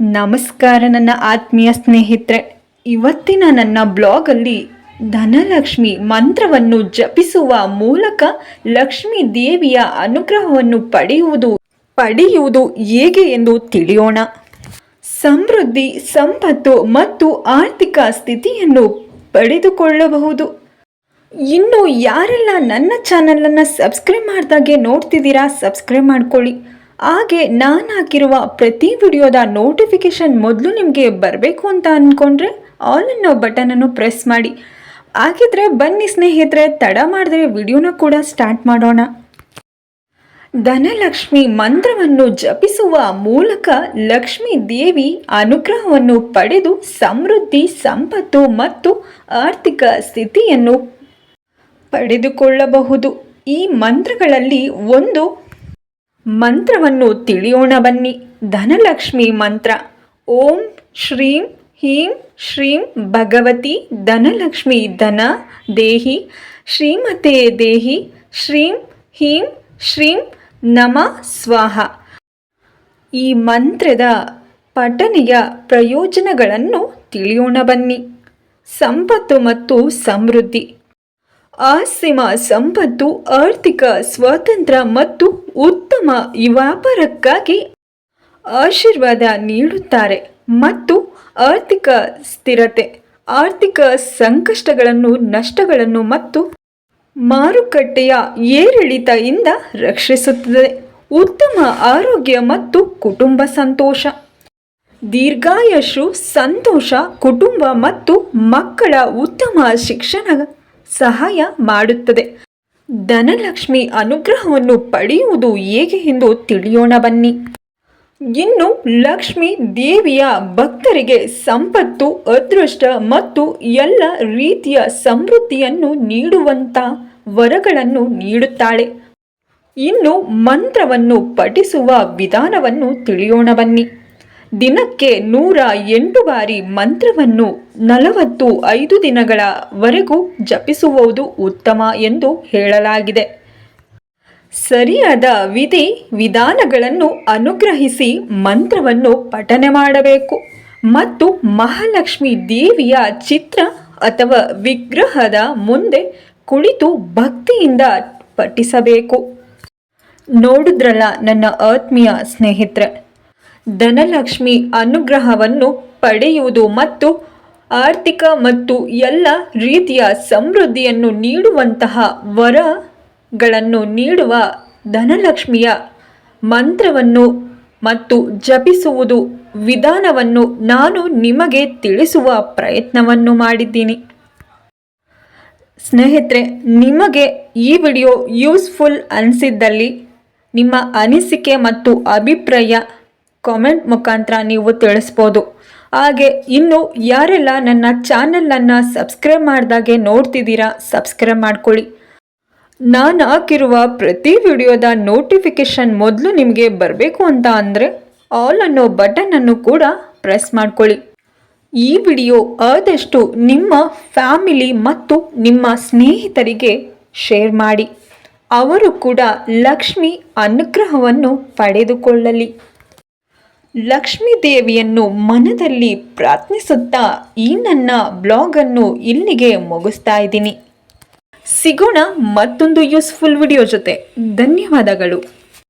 ನಮಸ್ಕಾರ ನನ್ನ ಆತ್ಮೀಯ ಸ್ನೇಹಿತರೆ. ಇವತ್ತಿನ ನನ್ನ ಬ್ಲಾಗಲ್ಲಿ ಧನಲಕ್ಷ್ಮಿ ಮಂತ್ರವನ್ನು ಜಪಿಸುವ ಮೂಲಕ ಲಕ್ಷ್ಮೀ ದೇವಿಯ ಅನುಗ್ರಹವನ್ನು ಪಡೆಯುವುದು ಪಡೆಯುವುದು ಹೇಗೆ ಎಂದು ತಿಳಿಯೋಣ. ಸಮೃದ್ಧಿ, ಸಂಪತ್ತು ಮತ್ತು ಆರ್ಥಿಕ ಸ್ಥಿತಿಯನ್ನು ಪಡೆದುಕೊಳ್ಳಬಹುದು. ಇನ್ನು ಯಾರೆಲ್ಲ ನನ್ನ ಚಾನಲನ್ನು ಸಬ್ಸ್ಕ್ರೈಬ್ ಮಾಡಿದಾಗೆ ನೋಡ್ತಿದ್ದೀರಾ, ಸಬ್ಸ್ಕ್ರೈಬ್ ಮಾಡ್ಕೊಳ್ಳಿ. ಹಾಗೆ ನಾನು ಹಾಕಿರುವ ಪ್ರತಿ ವಿಡಿಯೋದ ನೋಟಿಫಿಕೇಷನ್ ಮೊದಲು ನಿಮಗೆ ಬರಬೇಕು ಅಂತ ಅಂದ್ಕೊಂಡ್ರೆ ಆಲ್ ಅನ್ನೋ ಬಟನನ್ನು ಪ್ರೆಸ್ ಮಾಡಿ. ಹಾಗಿದ್ರೆ ಬನ್ನಿ ಸ್ನೇಹಿತರೆ, ತಡ ಮಾಡಿದ್ರೆ ವಿಡಿಯೋನ ಕೂಡ ಸ್ಟಾರ್ಟ್ ಮಾಡೋಣ. ಧನಲಕ್ಷ್ಮಿ ಮಂತ್ರವನ್ನು ಜಪಿಸುವ ಮೂಲಕ ಲಕ್ಷ್ಮೀ ದೇವಿ ಅನುಗ್ರಹವನ್ನು ಪಡೆದು ಸಮೃದ್ಧಿ, ಸಂಪತ್ತು ಮತ್ತು ಆರ್ಥಿಕ ಸ್ಥಿತಿಯನ್ನು ಪಡೆದುಕೊಳ್ಳಬಹುದು. ಈ ಮಂತ್ರಗಳಲ್ಲಿ ಒಂದು ಮಂತ್ರವನ್ನು ತಿಳಿಯೋಣ ಬನ್ನಿ. ಧನಲಕ್ಷ್ಮಿ ಮಂತ್ರ. ಓಂ ಶ್ರೀಂ ಹೀಂ ಶ್ರೀಂ ಭಗವತಿ ಧನಲಕ್ಷ್ಮಿ ಧನ ದೇಹಿ ಶ್ರೀಮತೆ ದೇಹಿ ಶ್ರೀಂ ಹೀಂ ಶ್ರೀಂ ನಮ ಸ್ವಾಹ. ಈ ಮಂತ್ರದ ಪಠನೆಯ ಪ್ರಯೋಜನಗಳನ್ನು ತಿಳಿಯೋಣ ಬನ್ನಿ. ಸಂಪತ್ತು ಮತ್ತು ಸಮೃದ್ಧಿ. ಆಸಿಮ ಸಂಪತ್ತು, ಆರ್ಥಿಕ ಸ್ವಾತಂತ್ರ್ಯ ಮತ್ತು ಉತ್ತಮ ವ್ಯಾಪಾರಕ್ಕಾಗಿ ಆಶೀರ್ವಾದ ನೀಡುತ್ತಾರೆ ಮತ್ತು ಆರ್ಥಿಕ ಸ್ಥಿರತೆ, ಆರ್ಥಿಕ ಸಂಕಷ್ಟಗಳನ್ನು, ನಷ್ಟಗಳನ್ನು ಮತ್ತು ಮಾರುಕಟ್ಟೆಯ ಏರಿಳಿತದಿಂದ ರಕ್ಷಿಸುತ್ತದೆ. ಉತ್ತಮ ಆರೋಗ್ಯ ಮತ್ತು ಕುಟುಂಬ ಸಂತೋಷ ದೀರ್ಘಾಯಶು ಸಂತೋಷ, ಕುಟುಂಬ ಮತ್ತು ಮಕ್ಕಳ ಉತ್ತಮ ಶಿಕ್ಷಣ ಸಹಾಯ ಮಾಡುತ್ತದೆ. ಧನಲಕ್ಷ್ಮಿ ಅನುಗ್ರಹವನ್ನು ಪಡೆಯುವುದು ಹೇಗೆ ಎಂದು ತಿಳಿಯೋಣ ಬನ್ನಿ. ಇನ್ನು ಲಕ್ಷ್ಮಿ ದೇವಿಯ ಭಕ್ತರಿಗೆ ಸಂಪತ್ತು, ಅದೃಷ್ಟ ಮತ್ತು ಎಲ್ಲ ರೀತಿಯ ಸಮೃದ್ಧಿಯನ್ನು ನೀಡುವಂಥ ವರಗಳನ್ನು ನೀಡುತ್ತಾಳೆ. ಇನ್ನು ಮಂತ್ರವನ್ನು ಪಠಿಸುವ ವಿಧಾನವನ್ನು ತಿಳಿಯೋಣ ಬನ್ನಿ. ದಿನಕ್ಕೆ ನೂರ ಎಂಟು ಬಾರಿ ಮಂತ್ರವನ್ನು ನಲವತ್ತು ಐದು ದಿನಗಳವರೆಗೂ ಜಪಿಸುವುದು ಉತ್ತಮ ಎಂದು ಹೇಳಲಾಗಿದೆ. ಸರಿಯಾದ ವಿಧಿ ವಿಧಾನಗಳನ್ನು ಅನುಗ್ರಹಿಸಿ ಮಂತ್ರವನ್ನು ಪಠನೆ ಮಾಡಬೇಕು. ಮತ್ತು ಮಹಾಲಕ್ಷ್ಮಿ ದೇವಿಯ ಚಿತ್ರ ಅಥವಾ ವಿಗ್ರಹದ ಮುಂದೆ ಕುಳಿತು ಭಕ್ತಿಯಿಂದ ಪಠಿಸಬೇಕು. ನೋಡಿದ್ರಲ್ಲ ನನ್ನ ಆತ್ಮೀಯ ಸ್ನೇಹಿತರೆ ಧನಲಕ್ಷ್ಮಿ ಅನುಗ್ರಹವನ್ನು ಪಡೆಯುವುದು ಮತ್ತು ಆರ್ಥಿಕ ಮತ್ತು ಎಲ್ಲ ರೀತಿಯ ಸಮೃದ್ಧಿಯನ್ನು ನೀಡುವಂತಹ ವರಗಳನ್ನು ನೀಡುವ ಧನಲಕ್ಷ್ಮಿಯ ಮಂತ್ರವನ್ನು ಮತ್ತು ಜಪಿಸುವುದು ವಿಧಾನವನ್ನು ನಾನು ನಿಮಗೆ ತಿಳಿಸುವ ಪ್ರಯತ್ನವನ್ನು ಮಾಡಿದ್ದೀನಿ. ಸ್ನೇಹಿತರೆ, ನಿಮಗೆ ಈ ವಿಡಿಯೋ ಯೂಸ್ಫುಲ್ ಅನಿಸಿದ್ದಲ್ಲಿ ನಿಮ್ಮ ಅನಿಸಿಕೆ ಮತ್ತು ಅಭಿಪ್ರಾಯ ಕಾಮೆಂಟ್ ಮುಖಾಂತರ ನೀವು ತಿಳಿಸ್ಬೋದು. ಹಾಗೆ ಇನ್ನು ಯಾರೆಲ್ಲ ನನ್ನ ಚಾನಲನ್ನು ಸಬ್ಸ್ಕ್ರೈಬ್ ಮಾಡಿದಾಗೆ ನೋಡ್ತಿದ್ದೀರಾ ಸಬ್ಸ್ಕ್ರೈಬ್ ಮಾಡ್ಕೊಳ್ಳಿ. ನಾನು ಹಾಕಿರುವ ಪ್ರತಿ ವಿಡಿಯೋದ ನೋಟಿಫಿಕೇಷನ್ ಮೊದಲು ನಿಮಗೆ ಬರಬೇಕು ಅಂತ ಅಂದರೆ ಆಲ್ ಅನ್ನೋ ಬಟನನ್ನು ಕೂಡ ಪ್ರೆಸ್ ಮಾಡ್ಕೊಳ್ಳಿ. ಈ ವಿಡಿಯೋ ಆದಷ್ಟು ನಿಮ್ಮ ಫ್ಯಾಮಿಲಿ ಮತ್ತು ನಿಮ್ಮ ಸ್ನೇಹಿತರಿಗೆ ಶೇರ್ ಮಾಡಿ. ಅವರು ಕೂಡ ಲಕ್ಷ್ಮಿ ಅನುಗ್ರಹವನ್ನು ಪಡೆದುಕೊಳ್ಳಲಿ. ಲಕ್ಷ್ಮೀ ದೇವಿಯನ್ನು ಮನದಲ್ಲಿ ಪ್ರಾರ್ಥಿಸುತ್ತಾ ಈ ನನ್ನ ಬ್ಲಾಗನ್ನು ಇಲ್ಲಿಗೆ ಮುಗಿಸ್ತಾ ಇದ್ದೀನಿ. ಸಿಗೋಣ ಮತ್ತೊಂದು ಯೂಸ್ಫುಲ್ ವಿಡಿಯೋ ಜೊತೆ. ಧನ್ಯವಾದಗಳು.